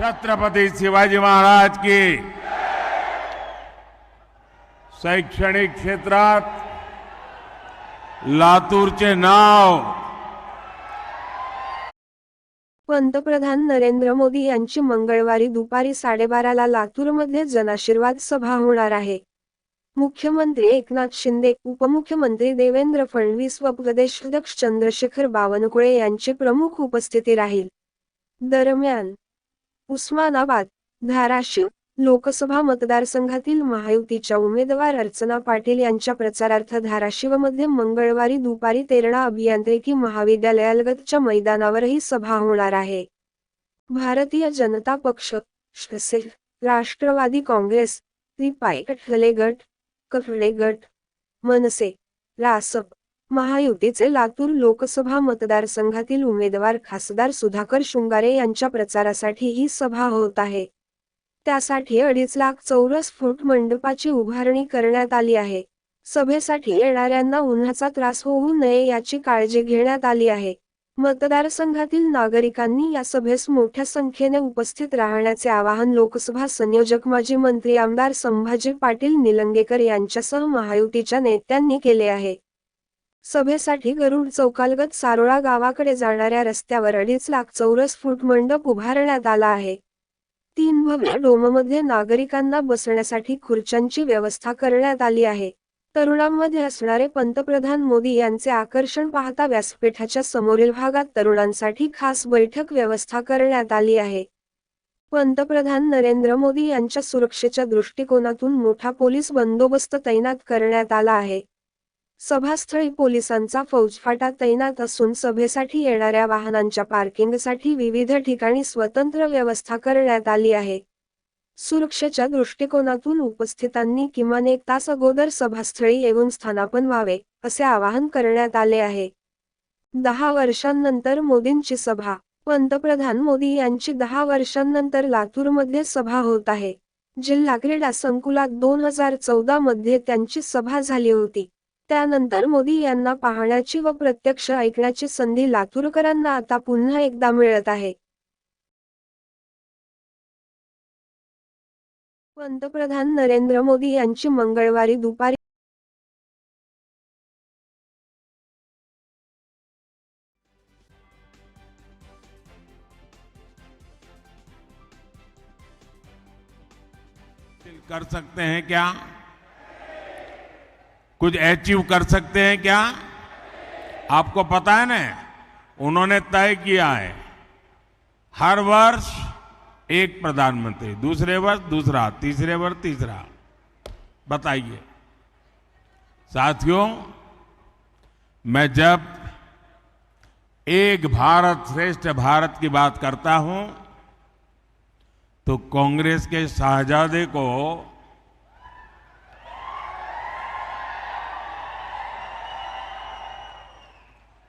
छत्रपती शिवाजी महाराज की। शैक्षणिक क्षेत्रात लातूरचे नाव। पंतप्रधान नरेंद्र मोदी यांची मंगळवारी दुपारी साडेबाराला लातूरमध्ये जनाशीर्वाद सभा होणार आहे. मुख्यमंत्री एकनाथ शिंदे उपमुख्यमंत्री देवेंद्र फडणवीस व प्रदेशाध्यक्ष चंद्रशेखर बावनकुळे यांची प्रमुख उपस्थिती राहील. दरम्यान उस्मानाबाद धाराशिव लोकसभा मतदारसंघातील महायुतीच्या उमेदवार अर्चना पाटील यांच्या प्रचारार्थ धाराशिवमध्ये मंगळवारी दुपारी तेरणा अभियांत्रिकी महाविद्यालयालगतच्या मैदानावरही सभा होणार आहे. भारतीय जनता पक्ष राष्ट्रवादी काँग्रेस त्रिपाय कठले गट कफडे गट मनसे रासप महायुतीचे लातूर लोकसभा मतदारसंघातील उमेदवार खासदार सुधाकर शृंगारे यांच्या प्रचारासाठी ही सभा होत आहे. त्यासाठी अडीच लाख चौरस फूट मंडपाची उभारणी करण्यात आली आहे. सभेसाठी येणाऱ्यांना उन्हाचा त्रास होऊ नये याची काळजी घेण्यात आली आहे. मतदारसंघातील नागरिकांनी या सभेस मोठ्या संख्येने उपस्थित राहण्याचे आवाहन लोकसभा संयोजक माजी मंत्री आमदार संभाजी पाटील निलंगेकर यांच्यासह महायुतीच्या नेत्यांनी केले आहे. सभेसाठी गरुड चौकालगत सारोळा गावाकडे जाणाऱ्या रस्त्यावर अडीच लाख चौरस फूट मंडप उभारण्यात आला आहे. तीन भव्य डोममध्ये नागरिकांना बसण्यासाठी खुर्च्यांची व्यवस्था करण्यात आली आहे. तरुणांमध्ये असणारे पंतप्रधान मोदी यांचे आकर्षण पाहता व्यासपीठाच्या समोरील भागात तरुणांसाठी खास बैठक व्यवस्था करण्यात आली आहे. पंतप्रधान नरेंद्र मोदी यांच्या सुरक्षेच्या दृष्टिकोनातून मोठा पोलीस बंदोबस्त तैनात करण्यात आला आहे. सभास्थळी पोलिसांचा फौजफाटा तैनात असून सभेसाठी येणाऱ्या वाहनांच्या पार्किंगसाठी विविध ठिकाणी स्वतंत्र व्यवस्था करण्यात आली आहे. सुरक्षेच्या दृष्टिकोनातून उपस्थितांनी किमान एक तास अगोदर सभास्थळी येऊन स्थानापन व्हावे असे आवाहन करण्यात आले आहे. दहा वर्षांनंतर मोदींची सभा. पंतप्रधान मोदी यांची दहा वर्षांनंतर लातूरमध्ये सभा होत आहे. जिल्हा क्रीडा संकुलात दोन हजार चौदा मध्ये त्यांची सभा झाली होती. त्यानंतर मोदी यांना पाहण्याची व प्रत्यक्ष ऐकण्याची संधी लातूरकरांना आता पुन्हा एकदा मिळत आहे. पंतप्रधान नरेंद्र मोदी यांची मंगळवारी दुपारी कर सकते हैं क्या? कुछ अचीव कर सकते हैं क्या? आपको पता है ना, उन्होंने तय किया है। हर वर्ष एक प्रधानमंत्री, दूसरे वर्ष दूसरा, तीसरे वर्ष तीसरा। बताइए। साथियों, मैं जब एक भारत श्रेष्ठ भारत की बात करता हूँ तो कांग्रेस के शाहजादे को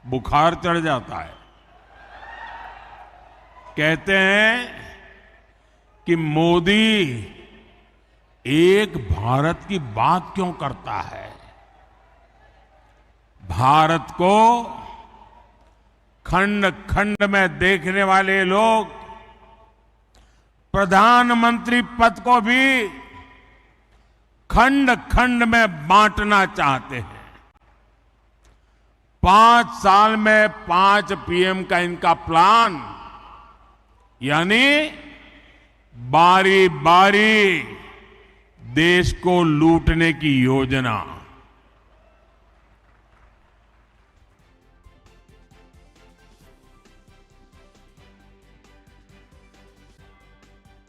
बुखार चढ़ जाता है। कहते हैं कि मोदी एक भारत की बात क्यों करता है? भारत को खंड खंड में देखने वाले लोग, प्रधानमंत्री पद को भी खंड खंड में बांटना चाहते हैं। पाँच साल में पाँच पीएम का इनका प्लान, यानी बारी बारी देश को लूटने की योजना।